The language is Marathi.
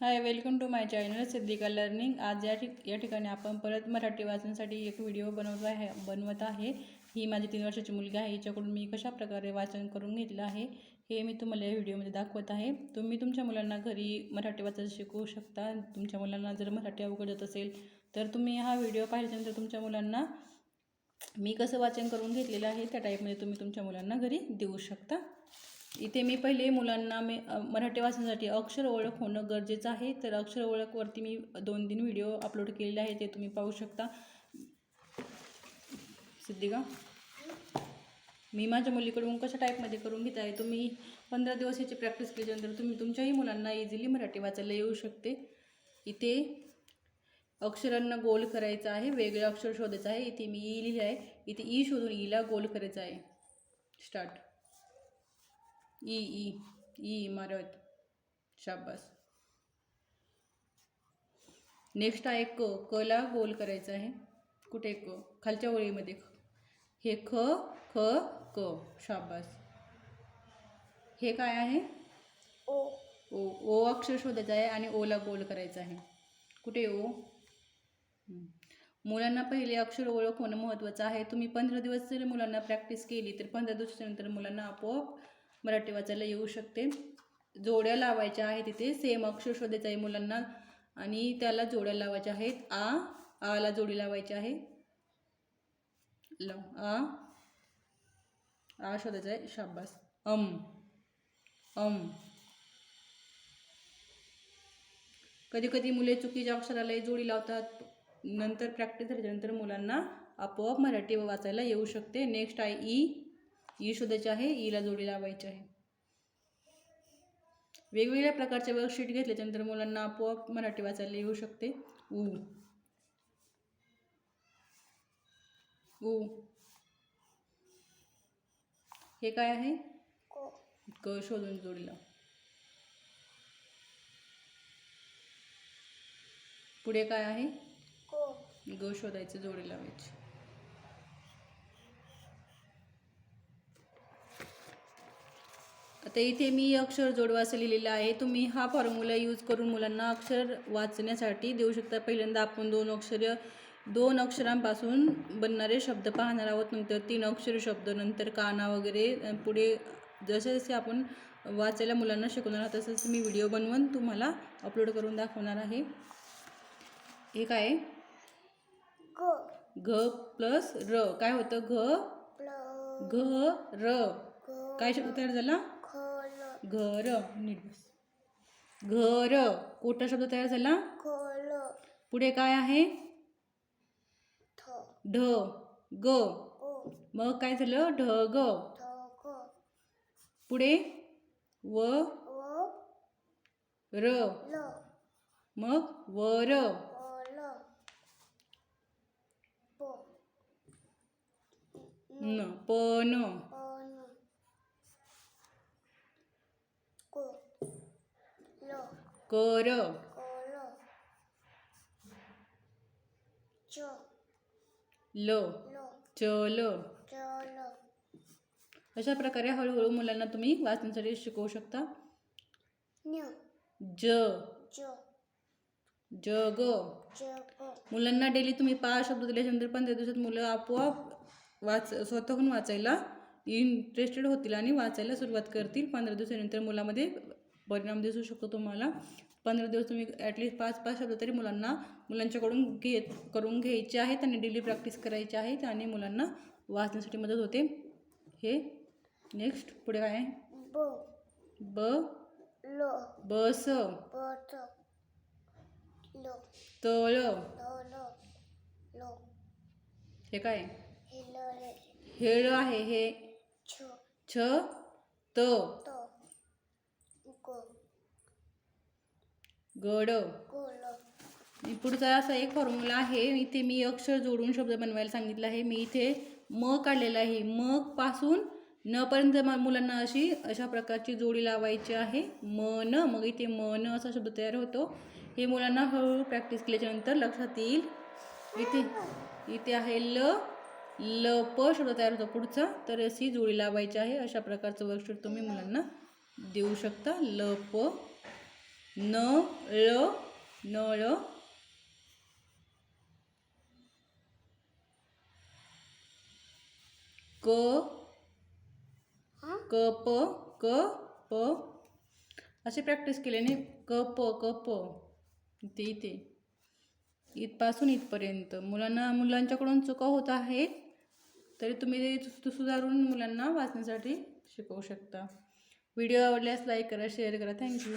Hi welcome to my channel Siddhika learning. आज या ठिक या ठिकाणी आपण परत मराठी वाचनासाठी एक व्हिडिओ बनवत आहे बनवत आहे. ही माझी तीन वर्षाची मुलगी आहे. हिच्याकडून मी कशा प्रकारे वाचन करून घेतलं आहे हे मी तुम्हाला या व्हिडिओमध्ये दाखवत आहे. तुम्ही तुमच्या मुलांना घरी मराठी वाचायला शिकवू शकता. तुमच्या मुलांना जर मराठी अवघड येत असेल तर तुम्ही हा व्हिडिओ पाहिल्यानंतर तुमच्या मुलांना मी कसं वाचन करून घेतलेलं आहे त्या टाईपमध्ये तुम्ही तुमच्या मुलांना घरी देऊ शकता. इथे मी पहिले मुलांना मी मराठी वाचण्यासाठी अक्षर ओळख होणं गरजेचं आहे. तर अक्षर ओळखवरती मी दोन तीन व्हिडिओ अपलोड केलेले आहे ते तुम्ही पाहू शकता. सिद्धिका? मी माझ्या मुलीकडून कशा टाईपमध्ये करून घेत आहे? तुम्ही पंधरा दिवस याची प्रॅक्टिस केल्यानंतर तुम्ही तुमच्याही मुलांना इझिली मराठी वाचायला येऊ शकते. इथे अक्षरांना गोल करायचं आहे वेगळे अक्षर शोधायचं आहे. इथे मी ई लिहिलं आहे. इथे ई शोधून ईला गोल करायचं आहे. स्टार्ट ई ई ई इमारत शाबास नेक्स्ट आहे क. कला गोल करायचं आहे. कुठे क? खालच्या ओळीमध्ये ख. हे ख ख क. शाबास हे काय आहे? ओ. ओ ओ अक्षर शोधायचं आहे आणि ओला गोल करायचं आहे. कुठे ओ. मुलांना पहिले अक्षर ओळख होणं महत्त्वाचं आहे. तुम्ही पंधरा दिवस जर मुलांना प्रॅक्टिस केली तर पंधरा दिवसानंतर मुलांना आपोआप मराठी वाचायला येऊ शकते. जोड्या लावायच्या आहेत तिथे सेम अक्षर शोधायचं आहे मुलांना. आणि त्याला जोड्या लावायच्या आहेत. आ आला जोडी लावायची आहे. लाव आ आ शोधायचं आहे. शाबास. अम अम. कधी कधी मुले चुकीच्या अक्षराला जोडी लावतात. नंतर प्रॅक्टिस झाल्यानंतर मुलांना आपोआप मराठी वाचायला येऊ शकते. नेक्स्ट आहे ई. ई शोधायची आहे ईला जोडी लावायची आहे. वेगवेगळ्या प्रकारचे वर्कशीट घेतल्याच्यानंतर मुलांना आपोआप मराठी वाचायला येऊ शकते. ऊ. ऊ. हे काय आहे? को. शोधून जोडी लाव पुढे काय आहे? को. ग शोधायचं जोडी लावायची. आता इथे मी अक्षर जोडवा असं लिहिलेलं आहे. तुम्ही हा फॉर्म्युला यूज करून मुलांना अक्षर वाचण्यासाठी देऊ शकता. पहिल्यांदा आपण दोन अक्षर दोन अक्षरांपासून बनणारे शब्द पाहणार आहोत. नंतर तीन अक्षर शब्द नंतर काना वगैरे पुढे जसे जसे आपण वाचायला मुलांना शिकवणार आहोत तसंच मी व्हिडिओ बनवून तुम्हाला अपलोड करून दाखवणार आहे. हे काय घ प्लस र. काय होतं? घ. घ र. काय शब्द तयार झाला? घर नीट बस. घर कोटा शब्द तयार झाला? पुढे काय आहे? ढ. ग. मग काय झालं? ढ ग. पुढे? व. र. मग वर. पो. न. ओ नो को लो कर. लो. चलो. ल चल अशा प्रकारे हळूहळू मुलांना तुम्ही वाचण्यासाठी शिकवू शकता. ज. जग. मुलांना डेली तुम्ही पाच शब्द दिल्याच्यानंतर पंधरा दिवसात मुलं आपोआप वाच स्वतःहून वाचायला इंटरेस्टेड होतील आणि वाचायला सुरुवात करतील. पंधरा दिवसानंतर मुलामध्ये परिणाम दिसू शकतो तुम्हाला. पंधरा दिवस तुम्ही ॲटलिस्ट पाच पाच शब्द तरी मुलांना मुलांच्याकडून घेत करून घ्यायचे आहेत आणि डेली प्रॅक्टिस करायची आहेत आणि मुलांना वाचण्यासाठी मदत होते. हे नेक्स्ट पुढे काय आहे? बो. ब. लो. बस तळ लो. लो. लो हे काय? आहे? हेळ आहे हे छो. छ त तो को गड. पुढचा असा एक फॉर्म्युला आहे. इथे मी अक्षर जोडून शब्द बनवायला सांगितलं आहे. मी इथे म काढलेला आहे. म पासून न पर्यंत मुलांना अशी अशा प्रकारची जोडी लावायची आहे. म न मग इथे म न असा शब्द तयार होतो. हे मुलांना हळूहळू प्रॅक्टिस केल्याच्यानंतर लक्षात येईल. इथे इथे आहे ल. ल प शब्द तयार होतो पुढचा. तर अशी जोडी लावायची आहे. अशा प्रकारचं वर्कशीट तुम्ही मुलांना देऊ शकता. ल प. न ळ नळ. क क प क प. अशी प्रॅक्टिस केल्याने क प क प इथे इथे. इथपासून इथपर्यंत. मुलांना मुलांच्याकडून चुका होत आहेत तरी तुम्ही ते सुधारून मुलांना वाचण्यासाठी शिकवू शकता. व्हिडिओ आवडल्यास लाईक करा शेअर करा. थँक्यू